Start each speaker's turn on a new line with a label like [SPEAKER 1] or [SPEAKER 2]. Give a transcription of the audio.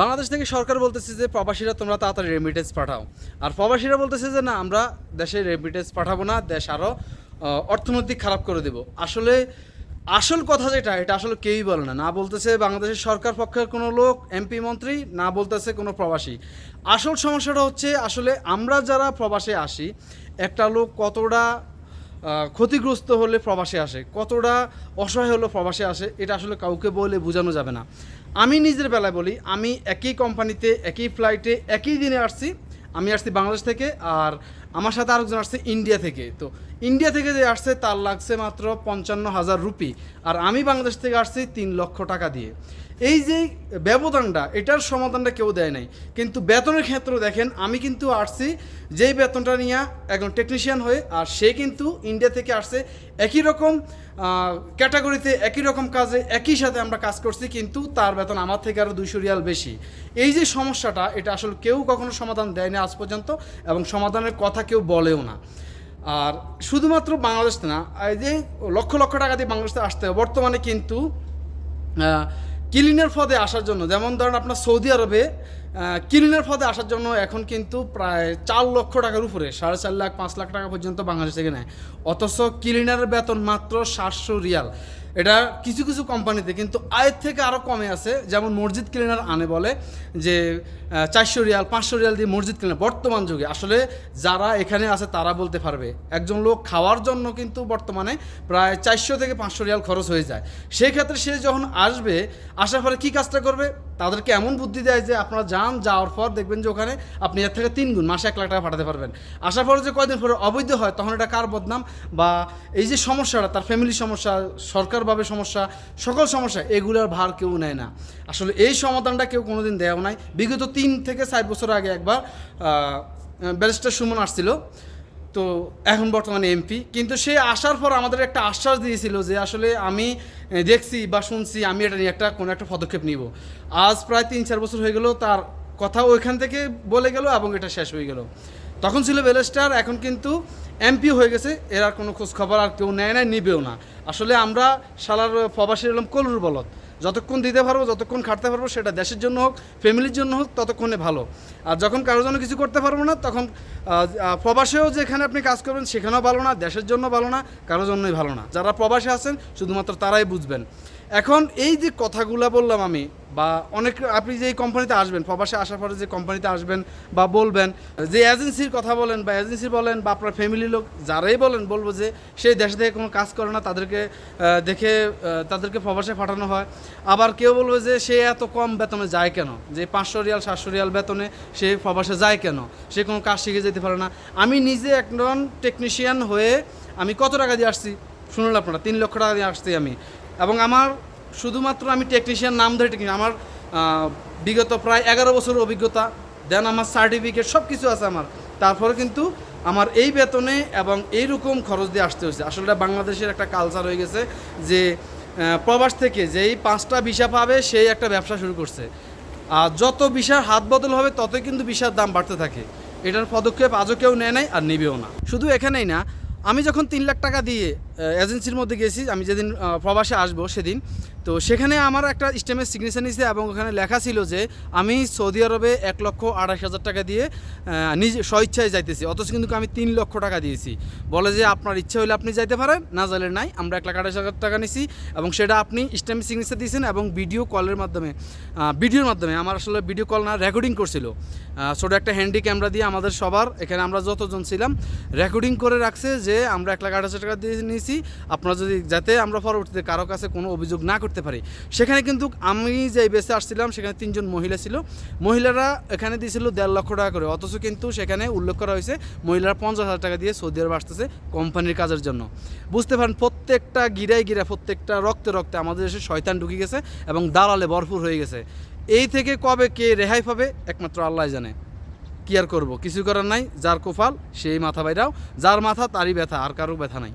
[SPEAKER 1] বাংলাদেশ থেকে সরকার বলতেছে যে, প্রবাসীরা তোমরা তাড়াতাড়ি রেমিটেন্স পাঠাও। আর প্রবাসীরা বলতেছে যে, না, আমরা দেশে রেমিটেন্স পাঠাবো না, দেশ আরও অর্থনৈতিক খারাপ করে দেব। আসলে, আসল কথা যেটা, এটা আসলে কেউই বলে না। না বলতেছে বাংলাদেশের সরকার পক্ষের কোনো লোক এমপি মন্ত্রী, না বলতেছে কোনো প্রবাসী। আসল সমস্যাটা হচ্ছে, আসলে আমরা যারা প্রবাসে আসি, একটা লোক কতটা ক্ষতিগ্রস্ত হলে প্রবাসে আসে। কতটা অসহায় হলে প্রবাসে আসে, এটা আসলে কাউকে বলে বোঝানো যাবে না। আমি নিজের বেলায় বলি, আমি একই কোম্পানিতে, একই ফ্লাইটে, একই দিনে আসছি। আমি আসছি বাংলাদেশ থেকে আর আমার সাথে আরেকজন আসছে ইন্ডিয়া থেকে। তো ইন্ডিয়া থেকে যে আসছে, তার লাগছে মাত্র পঞ্চান্ন হাজার রুপি। আর আমি বাংলাদেশ থেকে আসছি তিন লক্ষ টাকা দিয়ে। এই যে ব্যবধানটা, এটার সমাধানটা কেউ দেয় নাই। কিন্তু বেতনের ক্ষেত্রে দেখেন, আমি কিন্তু আসছি, যেই বেতনটা নিয়ে একজন টেকনিশিয়ান হয়ে, আর সে কিন্তু ইন্ডিয়া থেকে আসছে, একই রকম ক্যাটাগরিতে একই রকম কাজে, একই সাথে আমরা কাজ করছি, কিন্তু তার বেতন আমার থেকে আরও দুইশো রিয়াল বেশি। এই যে সমস্যাটা, এটা আসলে কেউ কখনো সমাধান দেয় না আজ পর্যন্ত, এবং সমাধানের কথা কেউ বলেও না। আর শুধুমাত্র বাংলাদেশ না, এই যে লক্ষ লক্ষ টাকা দিয়ে বাংলাদেশে আসতে হবে বর্তমানে কিন্তু কিলিনের পদে আসার জন্য, যেমন ধরেন আপনার সৌদি আরবে কিলিনের পদে আসার জন্য এখন কিন্তু প্রায় চার লক্ষ টাকার উপরে, সাড়ে চার লাখ, পাঁচ লাখ টাকা পর্যন্ত বাংলাদেশ থেকে নেয়। অথচ ক্লিনারের বেতন মাত্র সাতশো রিয়াল। এটা কিছু কিছু কোম্পানিতে, কিন্তু আয়ের থেকে আরও কমে আছে। যেমন মসজিদ ক্লিনার আনে বলে যে চারশো রিয়াল, পাঁচশো রিয়াল দিয়ে মসজিদ ক্লিনার বর্তমান যুগে আসলে যারা এখানে আছে তারা বলতে পারবে, একজন লোক খাওয়ার জন্য কিন্তু বর্তমানে প্রায় চারশো থেকে পাঁচশো রিয়াল খরচ হয়ে যায়। সেই ক্ষেত্রে সে যখন আসবে, আসার পরে কী কাজটা করবে? তাদেরকে এমন বুদ্ধি দেয় যে, আপনারা যান, যাওয়ার পর দেখবেন যে ওখানে আপনি এর থেকে তিন গুণ, মাসে এক লাখ টাকা পাঠাতে পারবেন। আসার পরে যে কয়দিন পরে অবৈধ হয়, তখন এটা কার বদনাম? বা এই যে সমস্যাটা, তার ফ্যামিলির সমস্যা সরকারভাবে সমস্যা, সকল সমস্যা, এগুলোর ভার কেউ নেয় না। আসলে এই সমাধানটা কেউ কোনোদিন দেওয়া নাই। বিগত তিন থেকে চার বছর আগে একবার ব্যারিস্টার সুমন আসছিল। তো এখন বর্তমানে এমপি। কিন্তু সে আসার পর আমাদের একটা আশ্বাস দিয়েছিল যে আসলে আমি দেখছি বা শুনছি, আমি এটা নিয়ে একটা, কোনো একটা পদক্ষেপ নিব। আজ প্রায় তিন চার বছর হয়ে গেল, তার কথা ওইখান থেকে বলে গেল এবং এটা শেষ হয়ে গেল। তখন ছিল বেলেস্টার এখন কিন্তু এমপি হয়ে গেছে। এর আর কোনো খোঁজ খবর আর কেউ নেয় না নিবেও না। আসলে আমরা সালার প্রবাসী এলাম কলুর বলদ। যতক্ষণ দিতে পারব, যতক্ষণ খাটতে পারব, সেটা দেশের জন্য হোক, ফ্যামিলির জন্য হোক, ততক্ষণে ভালো। আর যখন কারোর জন্য কিছু করতে পারব না, তখন প্রবাসেও যেখানে আপনি কাজ করবেন, সেখানেও ভালো না, দেশের জন্য ভালো না কারোর জন্যই ভালো না। যারা প্রবাসে আছেন, শুধুমাত্র তারাই বুঝবেন। এখন এই যে কথাগুলো বললাম আমি, বা অনেক আপনি যে কোম্পানিতে আসবেন, প্রবাসে আসার পরে যে কোম্পানিতে আসবেন বা বলবেন, যে এজেন্সির কথা বলেন বা এজেন্সি বলেন বা আপনার ফ্যামিলির লোক যারাই বলেন, বলব যে সেই দেশে থেকে কোনো কাজ করে না, তাদেরকে দেখে তাদেরকে প্রবাসে পাঠানো হয়। আবার কেউ বলবে যে সে এত কম বেতনে যায় কেন? যে পাঁচশো রিয়াল, সাতশো রিয়াল বেতনে সে প্রবাসে যায় কেন? সে কোনো কাজ শিখে যেতে পারে না। আমি নিজে একজন টেকনিশিয়ান হয়ে আমি কত টাকা দিয়ে আসছি? শুনুন আপনারা, তিন লক্ষ টাকা দিয়ে আসছি আমি। এবং আমার শুধুমাত্র আমি টেকনিশিয়ান নাম ধরে টেকনিশিয়ান আমার বিগত প্রায় এগারো বছরের অভিজ্ঞতা দেন আমার সার্টিফিকেট সব কিছু আছে আমার। তারপরে কিন্তু আমার এই বেতনে এবং এইরকম খরচ দিয়ে আসতে হয়েছে। আসলে বাংলাদেশের একটা কালচার হয়ে গেছে যে প্রবাস থেকে যেই পাঁচটা ভিসা পাবে, সেই একটা ব্যবসা শুরু করছে। আর যত ভিসার হাত বদল হবে, ততই কিন্তু ভিসার দাম বাড়তে থাকে। এটার পদক্ষেপ আজও কেউ নেয় নাই আর নেবেও না। শুধু এখানেই না আমি যখন তিন লাখ টাকা দিয়ে এজেন্সির মধ্যে গেছি আমি যেদিন প্রবাসে আসব সেদিন তো সেখানে আমার একটা স্টেমের সিগনেচার নিয়েছে এবং ওখানে লেখা ছিল যে, আমি সৌদি আরবে এক লক্ষ আড়াইশ হাজার টাকা দিয়ে নিজে স্বইচ্ছায় যাইতেছি। অথচ কিন্তু আমি তিন লক্ষ টাকা দিয়েছি। বলে যে, আপনার ইচ্ছা হলে আপনি যাইতে পারেন, না যাইলে নাই। আমরা এক লাখ আড়াইশ হাজার টাকা নিছি এবং সেটা আপনি স্টেমের সিগনেচার দিয়েছেন এবং ভিডিও কলের মাধ্যমে ভিডিওর মাধ্যমে, আমার আসলে ভিডিও কল না রেকর্ডিং করছিল। ছোট একটা হ্যান্ডি ক্যামেরা দিয়ে আমাদের সবার, এখানে আমরা যতজন ছিলাম রেকর্ডিং করে রাখছে যে, আমরা এক লাখ আঠাশ টাকা দিয়ে নিয়েছি আপনারা যদি যাতে আমরা পরবর্তীতে কারও কাছে কোনো অভিযোগ না করতে পারি। সেখানে কিন্তু আমি যে বেসে আসছিলাম, সেখানে তিনজন মহিলা ছিল। মহিলারা এখানে দিয়েছিল দেড় লক্ষ টাকা করে। অথচ কিন্তু সেখানে উল্লেখ করা হয়েছে, মহিলারা পঞ্চাশ হাজার টাকা দিয়ে সৌদি আরব আসতেছে কোম্পানির কাজের জন্য। বুঝতে পারেন, প্রত্যেকটা গিরায় গিরা প্রত্যেকটা রক্তে রক্তে আমাদের দেশে শয়তান ঢুকে গেছে এবং দালালে ভরপুর হয়ে গেছে। এই থেকে কবে কে রেহাই পাবে, একমাত্র আল্লাহ জানে। কি আর করব? কিছু করার নাই, যার কোফাল সেই মাথা বাইরাও যার মাথা, তারই ব্যথা, আর কারও ব্যথা নাই।